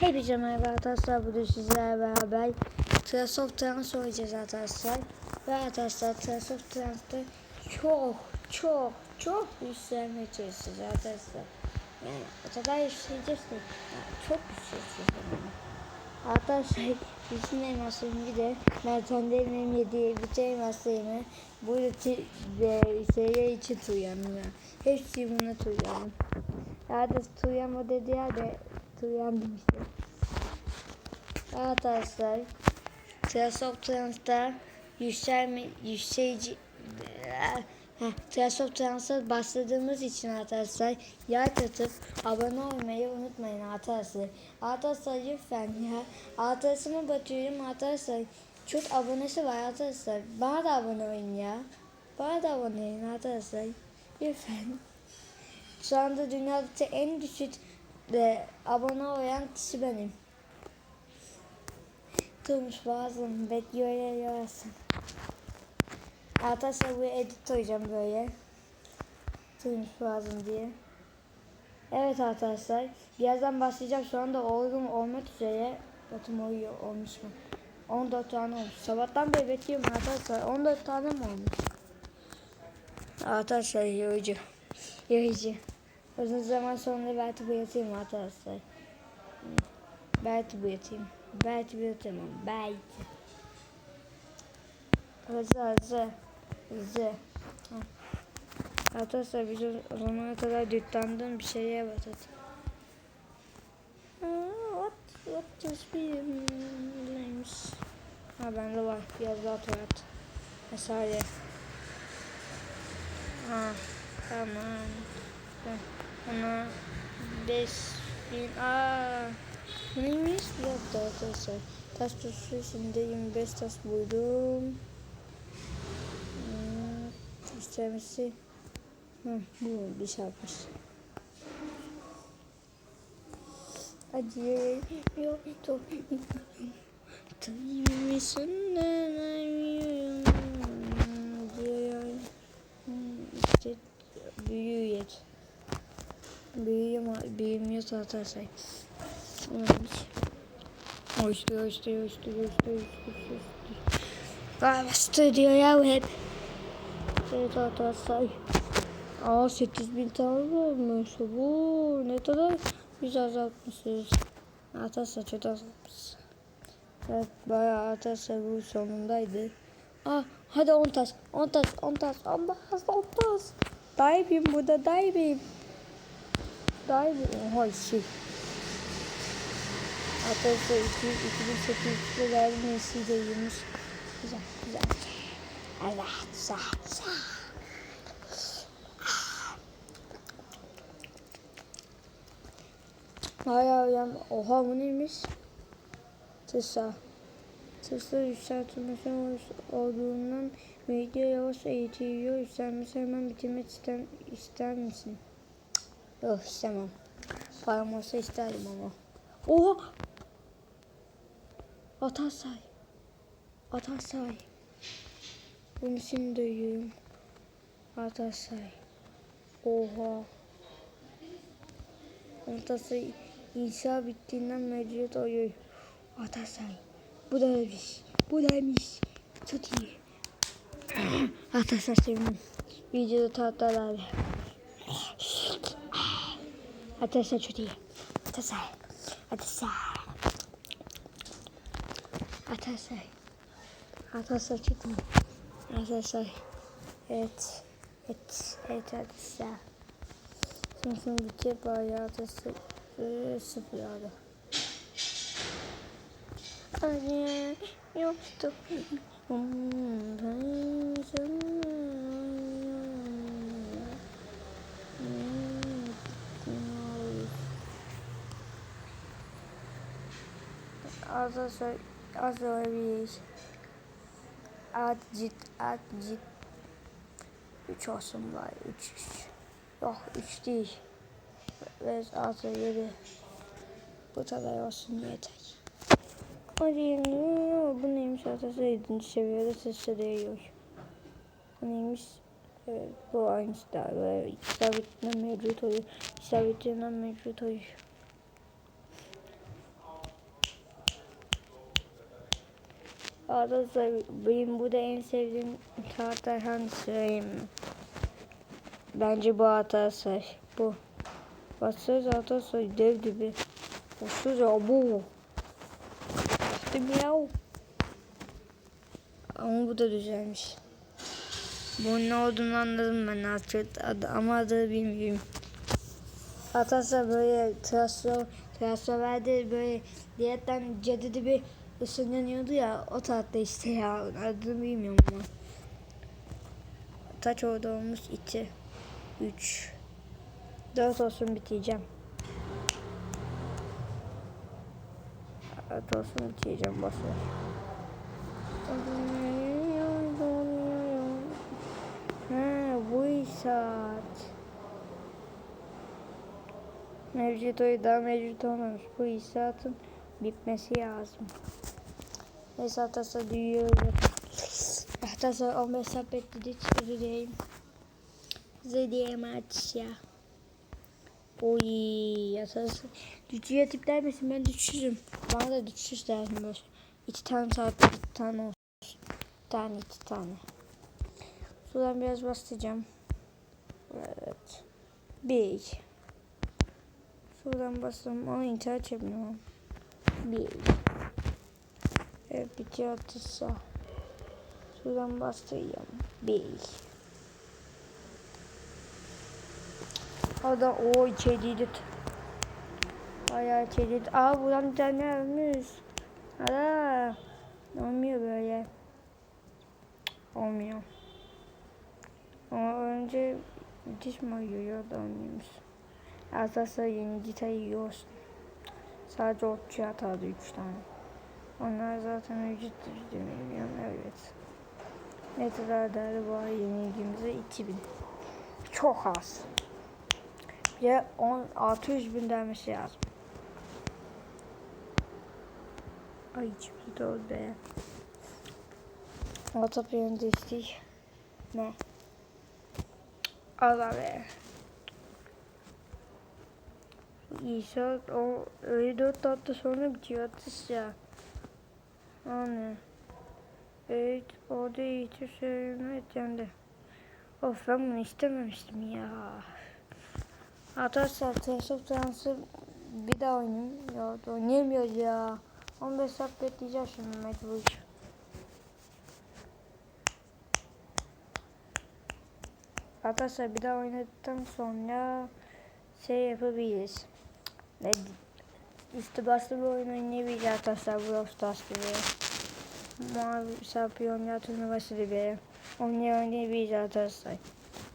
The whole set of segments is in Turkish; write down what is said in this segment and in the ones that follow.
Hepinize merhaba arkadaşlar. Bugün sizlerle beraber Trash of Trans oynayacağız arkadaşlar. Ve arkadaşlar Trash of Trans'ta çok çok çok yükselmeye çalışacağız arkadaşlar. Yani o kadar yükseleceğiz ki yani çok yükseleceğiz yani. Arkadaşlar bütün elmaslarımı bir de Mertenlerin yediği bütün elmaslarımı bu seri için tuyandım ya. Hepsi buna tuyandım. Ya da tuyanma dedi ya da tuyandım işte. Arkadaşlar Trans'ta yükselme, of Trans'a başladığımız için arkadaşlar like atıp abone olmayı unutmayın arkadaşlar. Arkadaşlar lütfen ya. Arkadaşıma bakıyorum arkadaşlar. Çok abonesi var arkadaşlar. Bana da abone olun ya. Bana da abone olun arkadaşlar. Lütfen. Şu anda dünyada en düşük de abone olan kişi benim. Durmuş bazım bekliyor yarasın. Arkadaşlar bu edit koyacağım böyle. Durmuş bazım diye. Evet arkadaşlar. Birazdan başlayacağım. Şu anda oğlum olmak üzere. Bakın uyuyor olmuş mu? 14 tane olmuş. Sabahtan beri bekliyorum arkadaşlar. 14 tane mi olmuş? Arkadaşlar yorucu. Yorucu. Uzun zaman sonra belki bu yatayım arkadaşlar. Belki bu yatayım. Belki bu yatamam. Belki. Hızlı hızlı. Hızlı. Arkadaşlar biz o zamana kadar düttandığım bir şeye bakalım. What, what is being neymiş? Ha bende var. Biraz daha tuvalet. Vesaire. Ha tamam. Ona 5000 aa neymiş yoktu arkadaşlar. Taş tutuşu şimdi 25 taş buldum. Hmm, istemesi Hı, bu bir şey yapmış. Hadi yoktu. Tabii senden diyor. İşte büyüyor. Büyüyor, büyümüyor arkadaşlar. Olmuş. Hoştu, hoştu, hoştu, hoştu, hoştu. Bastı diyor ya hep. Evet arkadaşlar. Aa 8000 tane olmuş. Bu ne kadar biz azaltmışız. Arkadaşlar çok azaltmışız. Evet bayağı arkadaşlar bu sonundaydı. Aa hadi 10 tas 10 tas 10 tas 10 tas 10 tas. Diving burada diving. Diving. Oha şey. Arkadaşlar 2800 verdim nesildeymiş. Güzel güzel. Evet güzel güzel. Hala uyan. Oha bu neymiş? Tesa. Tesa yükseltilmesi olduğundan medya yavaş eğitiliyor. Yükselmesi hemen bitirmek ister, ister misin? Yok istemem. Param olsa isterdim ama. Oha! Atasay. Atasay. Bunu şimdi duyuyorum. Atasay. Oha. Atasay inşa bittiğinden mecbur oluyor. Atasay. Bu da ölmüş. Bu ölmüş. Çok iyi. Atasay sevdim. Videoda tatlılar. Atasay çok iyi. Atasay. Atasay. Atasay çok iyi. Atasay. Evet. Evet. Evet Atasay. Sınıfın bitiyor bayağı da sıfır aldı. Anne yoktu. Az da söyle, az da olabilir. Acit, acit. Üç olsun var, üç, üç. Yok, üç değil. Ve altı, yedi. Bu kadar olsun yeter. Hadi bu neymiş arkadaşlar 7. seviyede sesle değiyor. Bu neymiş? Evet, bu aynı da isabetinden mevcut oluyor. İsabetinden mevcut oluyor. Arkadaşlar benim burada en sevdiğim karakter hangisi? Bence bu Atasay. Bu. Baksanıza Atasay dev gibi. Baksanıza bu. İşte miyav. Ama bu da güzelmiş. Bunun ne olduğunu anladım ben artık adı, ama adını bilmiyorum. Atasa böyle traso, trasoverde böyle diyetten cadıda bir ısınlanıyordu ya o tatlı işte ya adını bilmiyorum ama. Taç orada olmuş 2, 3, 4 olsun bitireceğim. Evet olsun bitireceğim boş ver. Ha bu saat. Mevcut oyu daha mevcut olmamış. Bu saatin bitmesi lazım. Neyse atasa duyuyorum. Atasa 15 saat bekledik. Özür dileyim. Dileyim artık ya. Oy atası. Düşüyor tipler misin? Ben düşürüm. Bana da düşüş lazım. İki tane saat, iki tane olsun. Bir tane, iki tane. Sudan biraz bastıracağım. Evet. Bir. Sudan bastım ama internet yapmıyorum. Bir. Bitiyor atırsa. Sudan bastırıyorum. Bir. O da o içeriydi. Bayağı içeriydi. Aa buradan bir tane almış. Ara. Olmuyor böyle. Olmuyor. Ama önce diş mi yiyor da olmuyormuş. Asası yeni gita yiyorsun. Sadece otçu hatadı üç tane. Onlar zaten ücretli bilmiyorum evet. Ne kadar değerli bu ay yeni ilgimize 2000. Çok az. Bir de 10, 600 bin demesi lazım. Ay içimde doldu be. WhatsApp yanında istek. Ne? Allah be. İsa o öyle dört tatlı sonra bitiyor atış ya. Anne. Evet orada iyice söyleme de. Of ben bunu istememiştim ya. Arkadaşlar of Clans'ı bir daha oynayayım. Ya oynayamıyoruz ya. 15 saat bekleyeceğiz şimdi mecbur. Arkadaşlar bir daha oynadıktan sonra şey yapabiliriz. Ne işte başka bir oyun oynayabiliriz arkadaşlar Brawl Stars gibi. Mavi Şampiyon turnuvası gibi. Oynay oynayabiliriz arkadaşlar.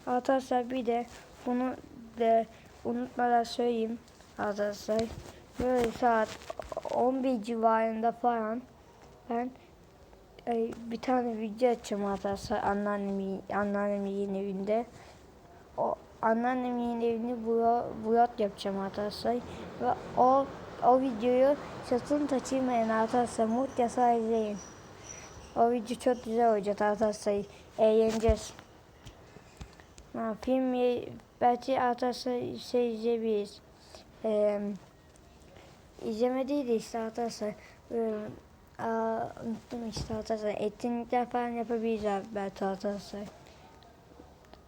Arkadaşlar bir de bunu da unutmadan söyleyeyim arkadaşlar. Böyle saat 11 civarında falan ben e, bir tane video açacağım arkadaşlar anneannemin, anneannemin evinde. O anneannemin evini vlog yapacağım arkadaşlar. Ve o o videoyu satın kaçırmayın arkadaşlar. Mutlaka izleyin. O video çok güzel olacak arkadaşlar. Eğleneceğiz. Ha, film belki arkadaşlar şey izleyebiliriz. Ee, izlemediydi işte arkadaşlar. Ee, aa, unuttum işte arkadaşlar. Etkinlikler falan yapabiliriz abi belki arkadaşlar.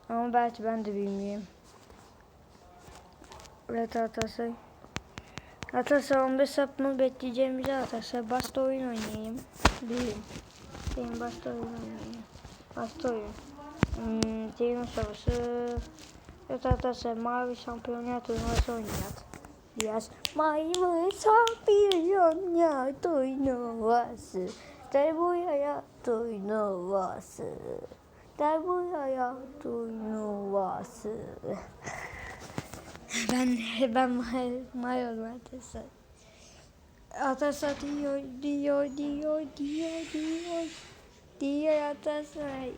Ama belki ben de bilmiyorum. Evet arkadaşlar. Arkadaşlar 15 sapını bekleyeceğimizi arkadaşlar. Basta oyun oynayayım. Bileyim. Benim basta oyun oynayayım. Basta oyun. Hmm, Demon Savaşı. Evet arkadaşlar mavi şampiyonlar turnuvası oynayacağız. Biraz mavi şampiyonlar turnuvası. Gel buraya turnuvası. Gel buraya turnuvası. ben ben Mario arkadaşlar. Arkadaşlar diyor diyor diyor diyor diyor diyor arkadaşlar.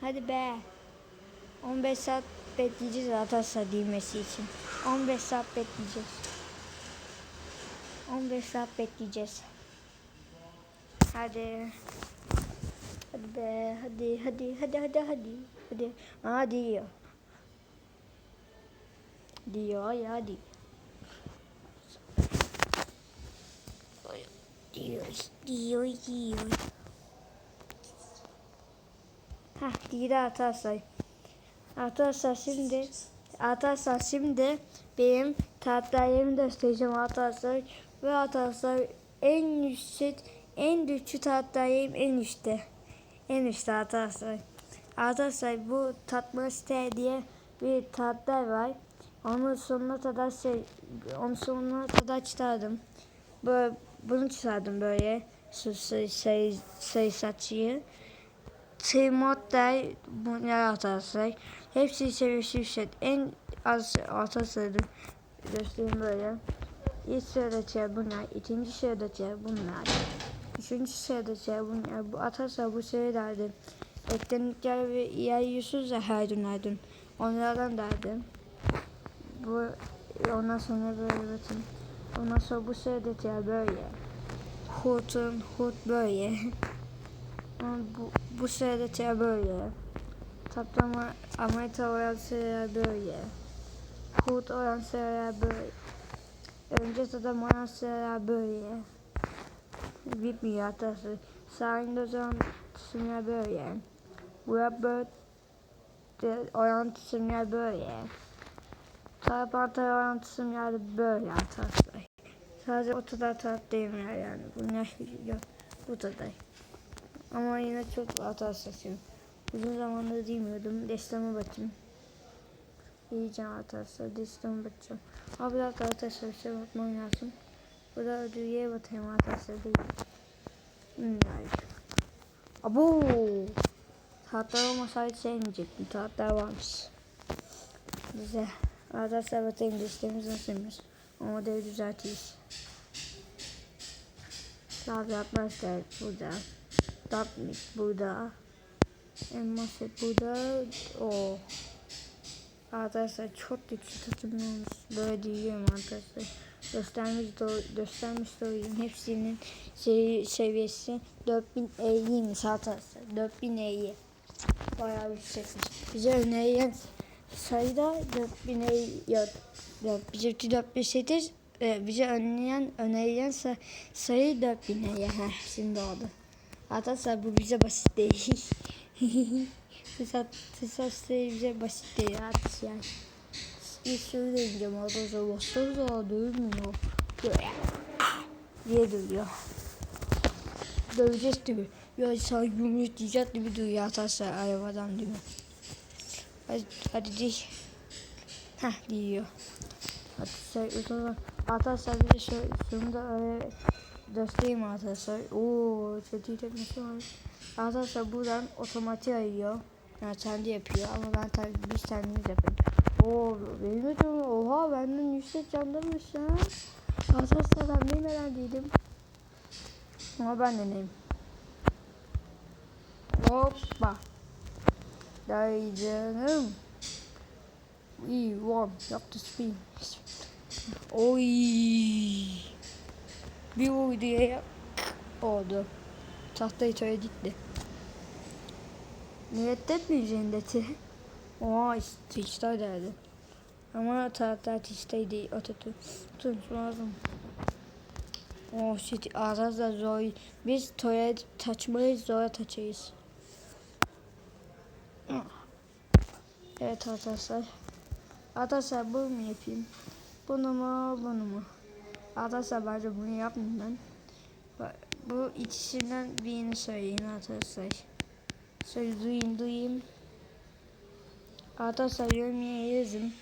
Hadi be. 15 saat bekleyeceğiz arkadaşlar değmesi için. 15 saat bekleyeceğiz. 15 saat bekleyeceğiz. Hadi. Hadi be. Hadi hadi hadi hadi hadi. Hadi. Diyor. Diyor ya diyor. Diyor Diyor diyor. Hah değil arkadaşlar. Arkadaşlar şimdi arkadaşlar şimdi benim tatlarımı göstereceğim arkadaşlar. Ve arkadaşlar en yüksek en düşük tatlarım en üstte. En üstte arkadaşlar. Arkadaşlar bu tatma site diye bir tatlar var. Onun sonuna kadar şey, onun sonuna kadar çıkardım. Böyle, bunu çıkardım böyle. Şu şey, şey, şey saçıyı. Tırmotlar bunlar arkadaşlar. Hepsi seviyesi şey. En az arkadaşlar göstereyim böyle. İlk sıradakiler bunlar. ikinci sıradakiler bunlar. Üçüncü sıradakiler bunlar. Bu arkadaşlar bu sıralarda etkinlikler ve yer yüzsüz ya her gün gün. Onlardan derdim. Bu ondan sonra böyle bakın. Ondan sonra bu sıradakiler böyle. Hutun hut böyle. Bu, bu sıradakiler böyle. Taplama Amerika olan sıralar böyle. Hut olan sıralar böyle. Önce adam olan sıralar böyle. Bitmiyor hatası. Sahinde o zaman kısımlar böyle. Buraya böyle de olan kısımlar böyle. Tarafanta olan kısımlar böyle arkadaşlar. Sadece o kadar taraf değiller yani. Bunlar yok. Bu kadar. Ama yine çok arkadaşlar. Uzun zamandır bilmiyordum. Desteme bakayım. Yiyeceğim arkadaşlar. Desteme bakacağım. Abi arkadaşlar bir şey bakmam lazım. Burada ödüye bakayım arkadaşlar. Değil. Hmm, hayır. Abo. Tahtalar olmasaydı sevmeyecektim. Tahtalar varmış. Güzel. Arkadaşlar bakayım listemiz nasılmış. Ama da düzeltiyiz. Lav yapmazlar burada. Dapnik burada. Elması burada. O. Arkadaşlar çok yüksek tutulmuş. Böyle diyorum arkadaşlar. Göstermiş de göstermiş de oyun. Hepsinin şey, seviyesi 4050'ymiş arkadaşlar. 4050. Bayağı yüksekmiş. Bize önerilen sayıda 4050 yok. Yok bizimki 4008 e, bize önleyen önerilen say, sayı 4050. Heh şimdi oldu. Arkadaşlar bu bize basit değil. Fırsat, fırsat sayı bize basit değil arkadaşlar. Yani. Bir sürü deneyeceğim arkadaşlar. Baksanıza dövmüyor. Böyle diye dövüyor. Döveceğiz gibi. Ya sen yumruk diyecek gibi duyuyor arkadaşlar arabadan diyor. Hadi, hadi di. Heh diyor. Zaman arkadaşlar bir de şu, şunu da öyle göstereyim arkadaşlar. Oo çok iyi teknesi var. Arkadaşlar buradan otomatik ayıyor. Yani kendi yapıyor ama ben tabii biz kendimiz yapıyoruz. Oo benim de canım oha benden yüksek candamış ya. Arkadaşlar ben bilmeden değilim. Ama ben deneyim. Hoppa. Day canım. İyi warm yaptı spin. Oy. Bir vurdu ya. Oldu. Tahtayı şöyle gitti. Mürettep ti. Oha Twitch'te derdi. Ama taraftar Twitch'teydi. Atatürk. Tutmuş lazım. Oh shit ağzınız da zor. Biz toya taçmayız zora taçayız. Evet arkadaşlar. Arkadaşlar bunu mu yapayım? Bunu mu bunu mu? Arkadaşlar bence bunu yapmayayım ben. Bu ikisinden birini söyleyin arkadaşlar. Söyle duyayım duyayım. Arkadaşlar yorumlara yazın.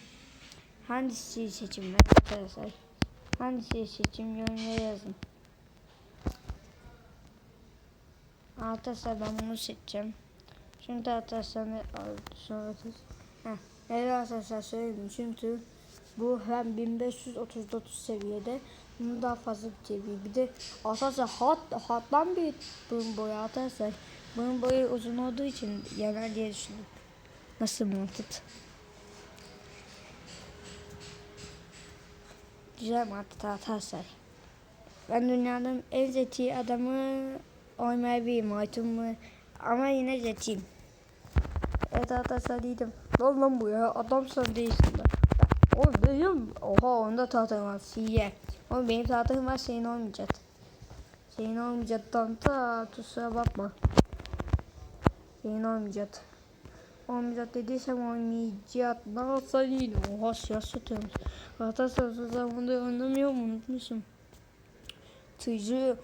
Hangisi seçim ben arkadaşlar? Hangisi seçim yorumlara yazın. Arkadaşlar ben bunu seçeceğim. Şimdi arkadaşlar sonra Heh. Evet arkadaşlar söyleyeyim çünkü bu hem 1539 seviyede bunu daha fazla bir seviye. Bir de arkadaşlar hat, hattan bir bunun boyu arkadaşlar. Bunun boyu uzun olduğu için yanar diye düşündüm. Nasıl mantık? Güzel mantık arkadaşlar. Ben dünyanın en zeki adamı olmayabilirim artık ama yine zekiyim. Evet arkadaşlar dedim. Lan lan bu ya adam sen değilsin ben. Oğlum benim oha onda tahtım var siye. Oğlum benim tahtım var senin olmayacak. Senin olmayacak tanta kusura bakma. Senin olmayacak. Olmayacak dediysem olmayacak. Nasıl yine? Oha siyaset yapmış. Hatta sözü zamanında oynamıyor mu unutmuşum. Tıycı.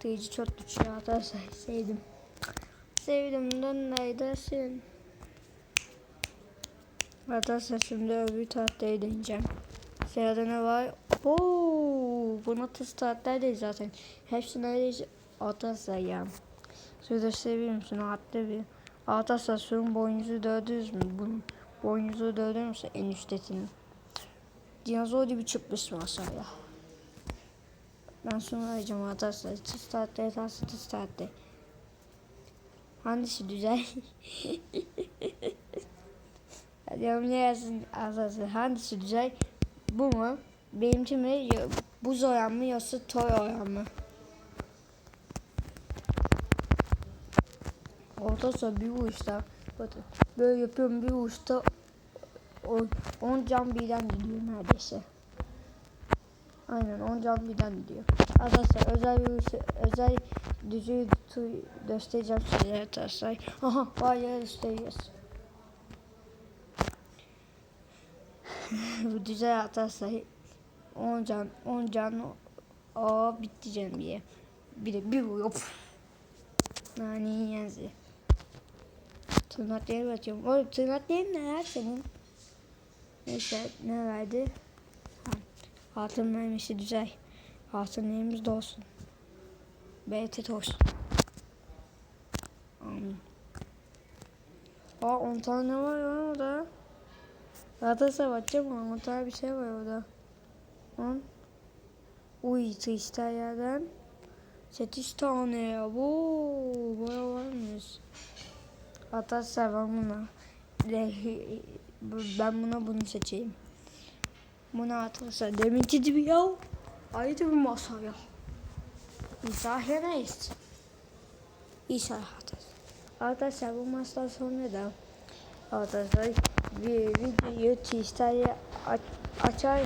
Tıycı çok güçlü arkadaşlar. Sevdim. Sevdim. Dön dersin. Arkadaşlar şimdi öbür tahtaya deneyeceğim. Sırada ne var? Oo, buna tız tahtlar değil zaten. Hepsi neredeyse arkadaşlar ya. Şurada seviyor musun? Hatta bir. Arkadaşlar şunun boynuzu dövdünüz mü? Bunun boynuzu dövdünüz müsün? En üsttekinin. Dinozor gibi çıkmış aşağıya. Ben şunu arayacağım arkadaşlar. Tız etrafı tız tahtlar. Hangisi güzel? Diyorum ne yazın azası hangisi güzel? Bu mu? Benimki mi? Buz oyan mı yoksa toy oyan mı? Orta sonra bir vuruşta bakın böyle yapıyorum bir vuruşta 10 can birden gidiyor neredeyse. Aynen 10 can birden gidiyor. Arkadaşlar özel bir özel düzüğü göstereceğim size arkadaşlar. Aha ya gösteriyoruz. Bu güzel arkadaşlar. 10 can 10 can aa bitti canım diye. Bir de bir vuruyor. puf. Nani yenzi. Tırnakları atıyorum. Oğlum tırnakların neler senin? Neyse ne verdi? Ha, altın vermesi güzel. Altınlarımız da olsun. Olsun. Amin. Aa 10 tane var ya orada. Zaten savaşacağım ama 10 tane bir şey var orada. 10. Uy tışta yerden. 8 tane ya. Bu baya varmış. Arkadaşlar ben buna ben buna bunu seçeyim. Buna arkadaşlar deminki gibi ya. Ayrıca bir masa ya. İzah neyiz? İzah arkadaşlar. Bu masadan sonra da arkadaşlar bir videoyu Twitter'ya aç, açar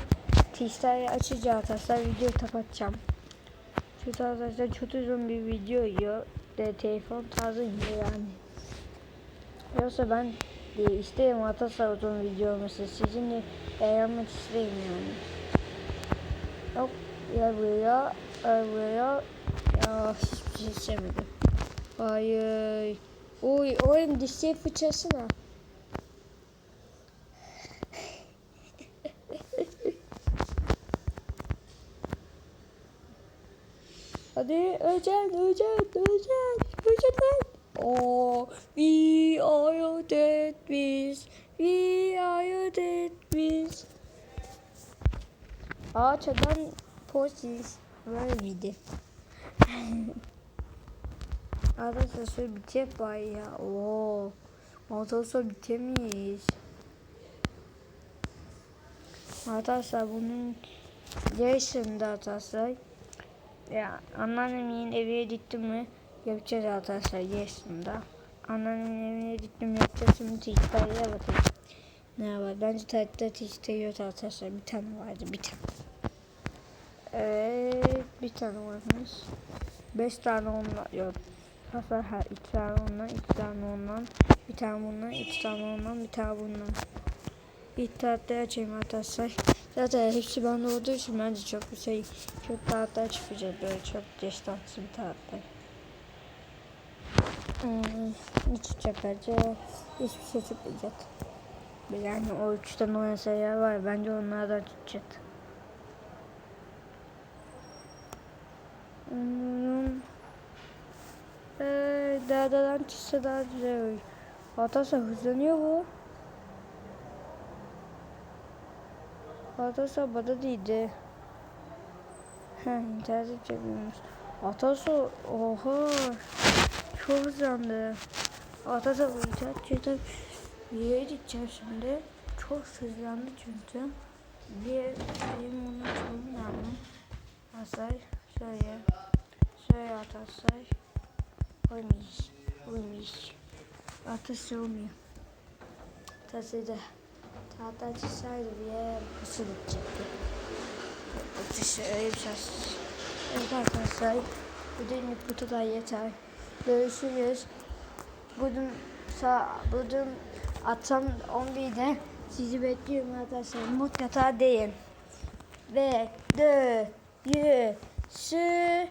Twitter'ya açınca arkadaşlar videoyu kapatacağım. Çünkü arkadaşlar çok uzun bir video de telefon tarzı yani. Yoksa ben de isterim arkadaşlar uzun video olması sizin de beğenmek isterim yani. Yok ya buraya ya buraya ya hiçbir şey istemedim. Hayır. Uy oyun dişi fıçası da. Hadi öleceksin, öleceksin, öleceksin, öleceksin. Oh, we are dead bees, we are dead bees. Ağaçtan posis böyle miydi? Arkadaşlar şöyle bitecek bari ya. Oo. Otobüsü bitemiş. Arkadaşlar bunun yarısında arkadaşlar. Ya anneannemin evine gittim mi yapacağız arkadaşlar yarısında. Anneannemin evine gittim yapacağız şimdi tiştariye bakın. Ne var? Bence tarihte tiştari yok arkadaşlar. Bir tane vardı bir tane. Evet bir tane varmış. Beş tane ondan yok. Hatta her iki tane ondan, iki tane ondan, bir tane bundan, iki tane ondan, bir tane bundan. İlk tarihte açayım arkadaşlar. Zaten hepsi bende olduğu için bence çok bir şey, çok tarihte çıkacak böyle çok destansı bir tarihte. Hmm, ne çıkacak bence? Hiçbir şey çıkmayacak. Yani o üç tane oyun seriler var bence onlardan çıkacak. Hmm. Dağdan çıksa daha güzel olur. Atasa hızlanıyor bu. Atasa bana değildi. Heh, internet çekmiyormuş. Atasa oha. Çok hızlandı. Atasa bu internet. Bir yere gideceğim şimdi. Çok hızlandı çünkü. Bir benim onu açmam lazım. Asay şöyle. Şöyle atasay. Olmuş. Olmuş. Ateş olmuyor. Tasede. Tahta açsaydı bir yere nasıl gidecekti? Ateş öyle bir şey. Evet arkadaşlar. Bugünlük bu kadar yeter. Görüşürüz. Bugün sa bugün akşam 11'de sizi bekliyorum arkadaşlar. Mutlaka deyin. Ve de yü sü